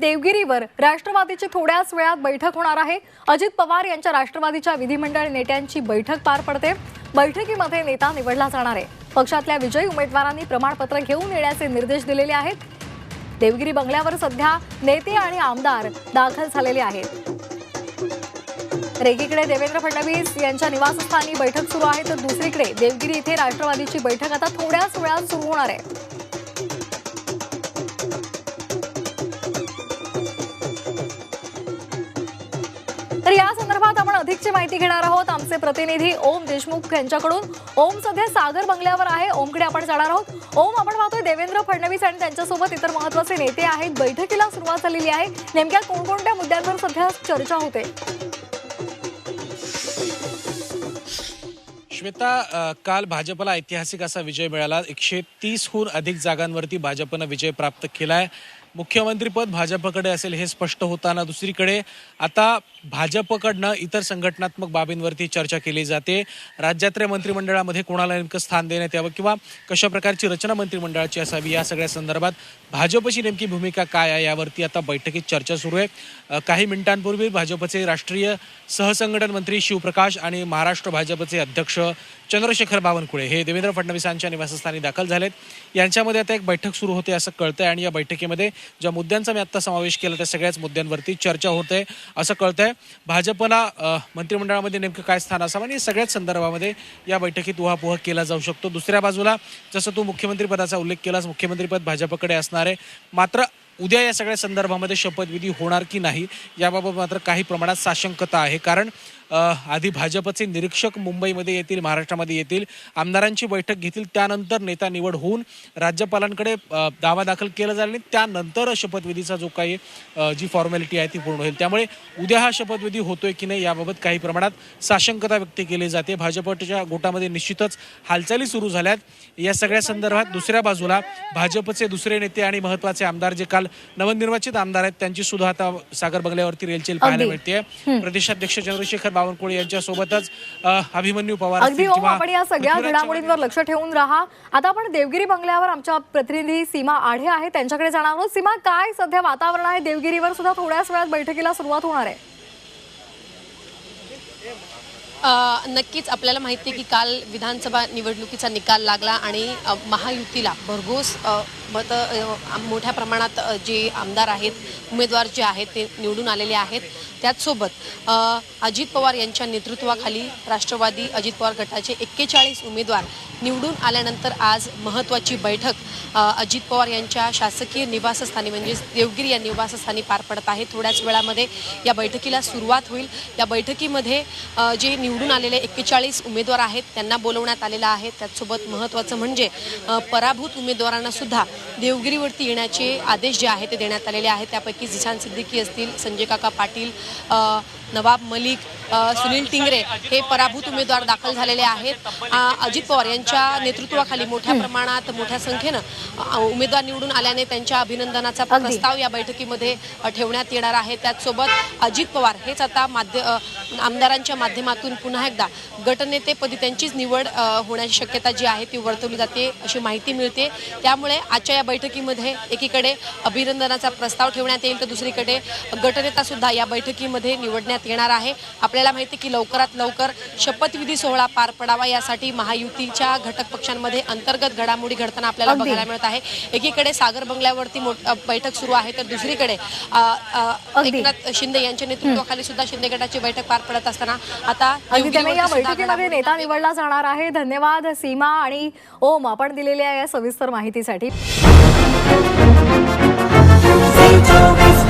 देवगिरीवर राष्ट्रवादीची थोड्याच वेळात बैठक होणार आहे. अजित पवार यांच्या राष्ट्रवादीच्या विधिमंडळ नेत्यांची बैठक पार पडते. बैठकीमध्ये नेता निवडला जाणार आहे. पक्षातल्या विजयी उमेदवारांनी प्रमाणपत्र घेऊन येण्याचे निर्देश दिलेले आहेत. देवगिरी बंगल्यावर सध्या नेते आणि आमदार दाखल झालेले आहेत. रेगीकडे देवेंद्र फडणवीस यांच्या निवासस्थानी बैठक सुरू आहे. तर दुसरीकडे देवगिरी इथे राष्ट्रवादीची बैठक आता थोड्याच वेळात सुरू होणार आहे. तर या संदर्भात आपण अधिकची माहिती घेणार आहोत. आमचे प्रतिनिधी ओम देशमुख यांच्याकडून. ओम सध्या सागर बंगल्यावर आहे. ओमकडे आपण जाणार आहोत. ओम आपण पाहतोय देवेंद्र फडणवीस आणि त्यांच्यासोबत इतर महत्त्वाचे नेते आहेत. बैठकीला सुरुवात झालेली आहे. नेमक्या कोणकोणत्या मुद्द्यांवर सध्या चर्चा होते? श्वेता काल भाजपला ऐतिहासिक असा विजय मिळाला. एकशे तीसहून अधिक जागांवरती भाजपनं विजय प्राप्त केलाय. मुख्यमंत्रीपद भाजपकडे असेल हे स्पष्ट होताना दुसरीकडे आता भाजपकडनं इतर संघटनात्मक बाबींवरती चर्चा केली जाते. राज्यातल्या मंत्रिमंडळामध्ये कोणाला नेमकं स्थान देण्यात यावं किंवा कशा प्रकारची रचना मंत्रिमंडळाची असावी या सगळ्या संदर्भात भाजपची नेमकी भूमिका काय आहे यावरती आता बैठकीत चर्चा सुरू आहे. काही मिनिटांपूर्वी भाजपचे राष्ट्रीय सहसंघटन मंत्री शिवप्रकाश आणि महाराष्ट्र भाजपचे अध्यक्ष चंद्रशेखर बावनकुळे हे देवेंद्र फडणवीसांच्या निवासस्थानी दाखल झालेत. यांच्यामध्ये आता एक बैठक सुरू होते असं कळतंय आणि या बैठकीमध्ये ज्या मुद्द्यांचा मी आत्ता समावेश केला त्या सगळ्याच मुद्द्यांवरती चर्चा होते. असं कळतंय भाजपला मंत्रिमंडळामध्ये नेमकं काय स्थान असावं आणि सगळ्याच संदर्भामध्ये या बैठकीत उहापोह केला जाऊ शकतो. दुसऱ्या बाजूला जसं तू मुख्यमंत्रीपदाचा उल्लेख केलास मुख्यमंत्रीपद भाजपकडे असणार आहे मात्र उद्या या सगळ्या संदर्भामध्ये शपथविधी होणार की नाही याबाबत मात्र काही प्रमाणात साशंकता आहे. कारण आधी भाजपचे निरीक्षक मुंबईमध्ये येतील महाराष्ट्रामध्ये येतील आमदारांची बैठक घेतील त्यानंतर नेता निवड होऊन राज्यपालांकडे दावा दाखल केला जाईल आणि त्यानंतर शपथविधीचा जो काही जी फॉर्मॅलिटी आहे ती पूर्ण होईल. त्यामुळे उद्या हा शपथविधी होतोय की नाही याबाबत काही प्रमाणात साशंकता व्यक्त केली जाते. भाजपच्या गोटामध्ये निश्चितच हालचाली सुरू झाल्यात. या सगळ्या संदर्भात दुसऱ्या बाजूला भाजपचे दुसरे नेते आणि महत्त्वाचे आमदार जे काल नवनिर्वाचित आमदार आहेत. त्यांची सुद्धा आता सागर बंगल्यावरती रेलचेल पाहायला. मिळते प्रदेशाध्यक्ष चंद्रशेखर बावनकुळे यांच्यासोबतच अभिमन्यू पवार अगदी किंवा आपण या सगळ्या घडामोडींवर लक्ष ठेवून राहा. आता आपण देवगिरी बंगल्यावर आमच्या प्रतिनिधी सीमा आढे आहे त्यांच्याकडे जाणार आहोत. सीमा काय सध्या वातावरण आहे? देवगिरीवर सुद्धा थोड्याच वेळात बैठकीला सुरुवात होणार आहे. नक्कीच आपल्याला माहिती आहे की काल विधानसभा निवडणुकीचा निकाल लागला आणि महायुतीला भरघोस मत मोठ्या प्रमाणात जे आमदार आहेत उमेदवार जे आहेत ते निवडून आलेले आहेत. त्याचसोबत अजित पवार यांच्या नेतृत्वाखाली राष्ट्रवादी अजित पवार गटाचे एक्केचाळीस उमेदवार निवडून आल्यानंतर आज महत्त्वाची बैठक अजित पवार यांच्या शासकीय निवासस्थानी म्हणजेच देवगिरी या निवासस्थानी पार पडत आहे. थोड्याच वेळामध्ये या बैठकीला सुरुवात होईल. या बैठकीमध्ये जे निवडून आलेले एक्केचाळीस उमेदवार आहेत त्यांना बोलवण्यात आलेलं आहे. त्याचसोबत महत्त्वाचं म्हणजे पराभूत उमेदवारांनासुद्धा देवगिरीवरती येण्याचे आदेश जे आहेत ते देण्यात आलेले आहेत. त्यापैकी जिशान सिद्दीकी असतील संजय काका पाटील नवाब मलिक सुनील टिंगरे हे पराभूत उमेदवार दाखल झालेले आहेत. अजित पवार यांच्या नेतृत्वाखाली मोठ्या प्रमाणात मोठ्या संख्येनं उमेदवार निवडून आल्याने त्यांच्या अभिनंदनाचा. प्रस्ताव या बैठकीमध्ये ठेवण्यात येणार आहे. त्याचसोबत अजित पवार हेच आता माध्य आमदारांच्या माध्यमातून पुन्हा एकदा गटनेतेपदी त्यांचीच निवड होण्याची शक्यता जी आहे ती वर्तवली जाते अशी माहिती मिळते. त्यामुळे आजच्या या बैठकीमध्ये एकीकडे अभिनंदनाचा प्रस्ताव ठेवण्यात येईल तर दुसरीकडे गटनेता सुद्धा या बैठकीमध्ये निवडण्यात येणार आहे. आपल्याला माहिती की लवकरात लवकर शपथविधी सोहळा पार पडावा यासाठी महायुतीच्या घटक पक्षांमध्ये अंतर्गत घडामोडी घडताना आपल्याला. बघायला मिळत आहे. एकीकडे सागर बंगल्यावरती बैठक सुरू आहे तर दुसरीकडे. एकनाथ शिंदे यांच्या नेतृत्वाखाली सुद्धा शिंदे गटाची बैठक पार पडत असताना आता या बैठकीमध्ये नेता निवडला जाणार आहे. धन्यवाद सीमा आणि ओम आपण दिलेल्या या सविस्तर माहितीसाठी. See Joe